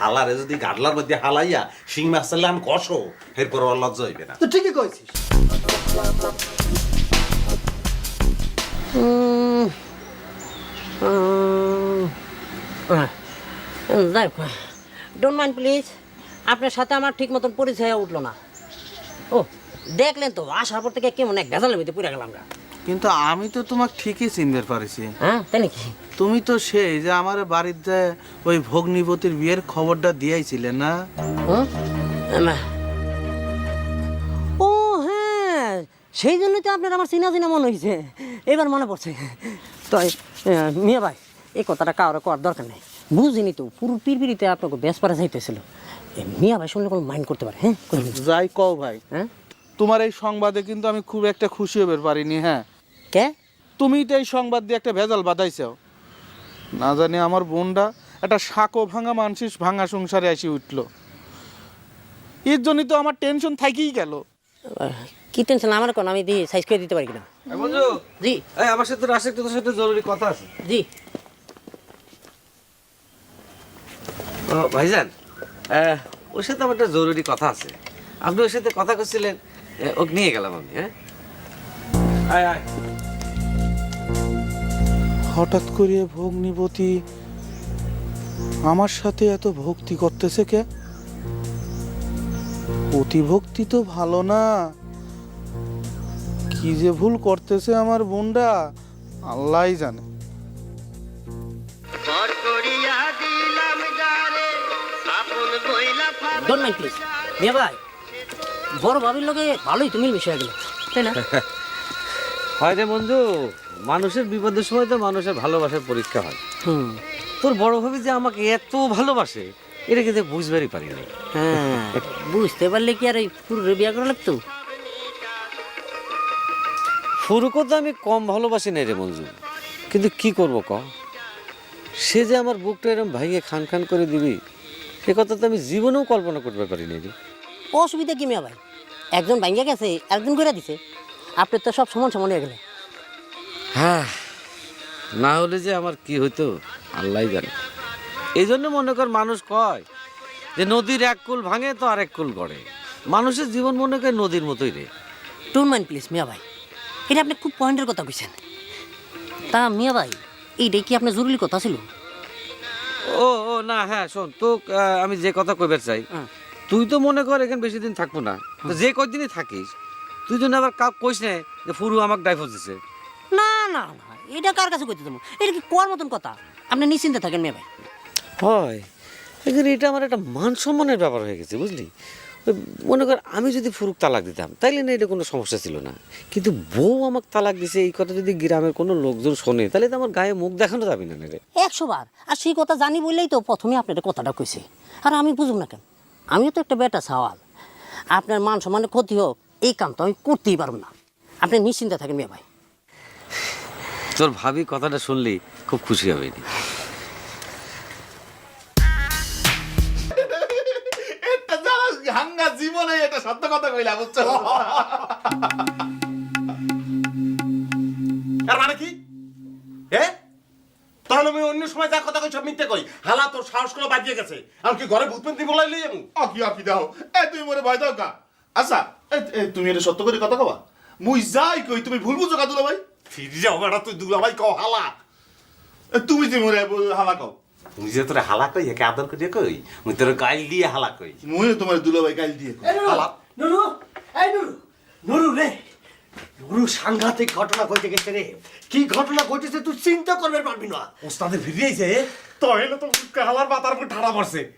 হালারে যদি গাডলার মধ্যে হালাইয়া শিং মাছ চাইলে আমি কষো এরপর ওর লজ্জা হইবে না। তো ঠিকই কইছিস। যাই ডোন্ট মাইন্ড প্লিজ আপনার সাথে আমার ঠিক মতন পরিচয় উঠল না। ও দেখলেন তো আসার পর থেকে কেমন এক ভেজালের ভিতরে পুরে গেলাম আমরা কিন্তু আমি তো তোমাকে ঠিকই চিনতে পারিছি। হ্যাঁ তাই নাকি? তুমি তো সেই যে আমার বাড়িতে ওই ভগ্নিপতির বিয়ের খবরটা দিয়াইছিলে না? ও হ্যাঁ সেই জন্যই তো আপনার আমার চিনা চিনা মনে হয়েছে এবার মনে পড়ছে। তো এই, মিয়া ভাই এই কথাটা কারও করার দরকার নেই। বুঝিনি তো পুরো পিরপিরিতে আপনাকে বেশ পারা যাইতেছিল। মিয়া ভাই শুনলে কোনো মাইন্ড করতে পারে হ্যাঁ? যাই কও ভাই। হ্যাঁ? তোমার এই সংবাদে কিন্তু আমি খুব একটা খুশি হতে পারিনি হ্যাঁ? কে? তুমি তো এই সংবাদ দিয়ে একটা ভেজাল বাঁধাইছো। না জানি আমার বোনটা একটা সাঁকো ভাঙা মানসিস ভাঙা সংসারে এসে উঠল। এর জন্যই তো আমার টেনশন থাকেই গেল। কি টেনশন আমার কোন আমি দিয়ে সাইজ করে দিতে পারি কিনা? বন্ধু জি। এই আমার সাথে রাশেক তোর সাথে জরুরি কথা আছে। জি। ও ভাইজান ওর সাথে আমার একটা জরুরি কথা আছে। আপনি ওর সাথে কথা করছিলেন ওকে নিয়ে গেলাম আমি হ্যাঁ? আয় আয়। হঠাৎ করে ভগ্নিপতি আমার সাথে এত ভক্তি করতেছে কে? অতিভক্তি তো ভালো না। কি যে ভুল করতেছে আমার বোনটা আল্লাহ জানে। ডোন্ট মাইন্ড প্লিজ মিয়া ভাই বড় ভাবির লগে ভালোই তুমি মিশে গেলে তাই না? হয় রে বন্ধু মানুষের বিপদের সময় তো মানুষের ভালোবাসার পরীক্ষা হয়। তোর বড় ভাবি যে আমাকে এত ভালোবাসে এটা কিন্তু বুঝবারই পারি না হ্যাঁ বুঝতে পারলে কি আর এই পুরো বিয়া করা লাগতো? ফুরুকও তো আমি কম ভালোবাসি নাই রে মঞ্জু কিন্তু কি করব ক? সে যে আমার বুকটা এরকম ভাঙে খান খান করে দিবি সে কথা তো আমি জীবনেও কল্পনা করতে পারি নাই রে। অসুবিধা কি মিয়া ভাই? একজন ভাঙ্গা গেছে একজন করে দিছে। আপনি তো সব সমান সমান হয়ে গেলে হ্যাঁ না হলে যে আমার কি হইতো? আল্লাহ জানে। এই জন্য মনে কর মানুষ কয় যে নদীর এক কুল ভাঙে তো আরেক কুল গড়ে। মানুষের জীবন মনে করে নদীর মতোই রে। ডোন্ট মাইন্ড প্লিজ মিয়া ভাই। এটা আপনি খুব পয়েন্টের কথা কইছেন। তা মিয়া ভাই এইটাই কি আপনার জরুরি কথা ছিল? ও ও না হ্যাঁ শোন তো আমি যে কথা কইবার চাই। তুই তো মনে কর এখানে বেশি দিন থাকব না। যে কয়দিনই থাকিস তুই জন্য আবার কাউ কইস না যে ফুরু আমাকে ডাইভোর্স দিছে। না না না এটা কার কাছে কইতে দেবো এটা কি কোয়ার মতন কথা? আপনি নিশ্চিন্তে থাকেন মিয়া ভাই। হয়। এখানে এটা আমার একটা মান সম্মানের ব্যাপার হয়ে গেছে বুঝলি? মনে কর আমি যদি ফুরুক তালাক দিতাম তাইলে না এটা কোনো সমস্যা ছিল না। কিন্তু বউ আমাকে তালাক দিছে এই কথা যদি গ্রামের কোনো লোকজন শোনে তাহলে তো আমার গায়ে মুখ দেখানো যাবে না রে। একশো বার। আর সেই কথা জানি বললেই তো প্রথমে আপনার কথাটা কইছে। আর আমি বুঝুম না কেন? আমিও তো একটা বেটা সওয়াল। আপনার মান সম্মানের ক্ষতি হোক এই কাম তো আমি করতেই পারব না। আপনি নিশ্চিন্তে থাকেন মিয়া ভাই। তোর ভাবি কথাটা শুনলি খুব খুশি হবে। হাঙ্গা জীবনে এটা সত্য কথা কইলা বুঝছ? আর মানে কি? এ তাহলে আমি অন্য সময় যা কথা কই সব মিথ্যে কই। হালা তোর সাহস করে বাজিয়ে গেছে। আর কি ঘরে ভূতপন্থী বলাই লই আমি। অকি অকি দাও এ তুমি মরে ভয় দাও কা আচ্ছা তুমি এটা সত্য করে কথা কবা? মুই যাই কই তুমি ভুল বুঝো কাদুলা ভাই। ফিরে যাও বেটা তুই দুলাভাই কও হালা। এ, তুমি যে মরে বল- হালা কও। তুই যে তোরে হালা কই একে আদর করিয়ে কই? মুই তোর গাইল দিয়ে হালা কই। মুই তোমার দুলা ভাই গাইল দিয়ে কই। হালা। নুরু এই নুরু নুরু রে। নুরু সাংঘাতিক ঘটনা ঘটে গেছে রে। কি ঘটনা ঘটেছে তুই চিন্তা করবে পারবি না। ওস্তাদের ফিরে আইছে? তাহলে তো হালার মাথার উপর ঠাড়া পড়ছে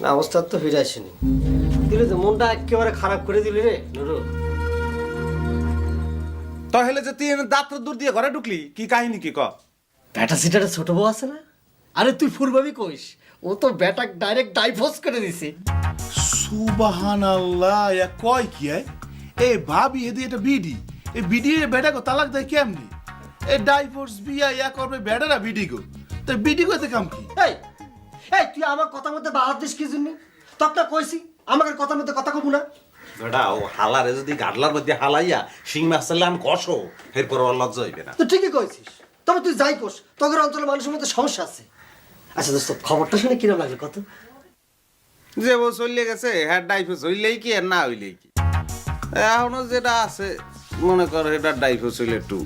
না ওস্তাদ তো ফিরে আসেনি। দিলে তো মনটা একেবারে খারাপ করে দিলি রে নুরু। তাহলে যে তুই দাঁত দূর দিয়ে ঘরে ঢুকলি কি কাহিনী কি ক? ব্যাটা সিটারে ছোট বউ আছে না? আরে তুই ফুরবাবি কইস ও তো ব্যাটা ডাইরেক্ট ডাইভোর্স করে দিছে। সুবহানাল্লাহ ইয়া কয় কি এ? ভাবি এদি এটা বিডি। এ বিডি এ বেটা কো তালাক দেয় কেমনি? এ ডাইভোর্স বিয়া ইয়া করবে বেটারা বিডি গো? তো বিডি কইতে কাম কি? এই এই তুই আমার কথা মধ্যে বাহাত দিস কি জন্য? তখন কইছি আমাকে কথা মধ্যে কথা কব না। বেটা ও হালারে যদি গাডলার মধ্যে হালাইয়া শিং মাছ চাইলে আমি কষো এরপর ওর লজ্জা হইবে না। তো ঠিকই কইছিস। তবে তুই যাই কোস তোদের অঞ্চলের মানুষের মধ্যে সমস্যা আছে। আচ্ছা দোস্ত খবরটা শুনে কিরম লাগল কত? যে বউ চলে গেছে হ্যাঁ ডাইফোস হইলেই কি আর না হইলেই কি? এখনও যেটা আছে মনে করো এটা ডাইফোস হইলে একটু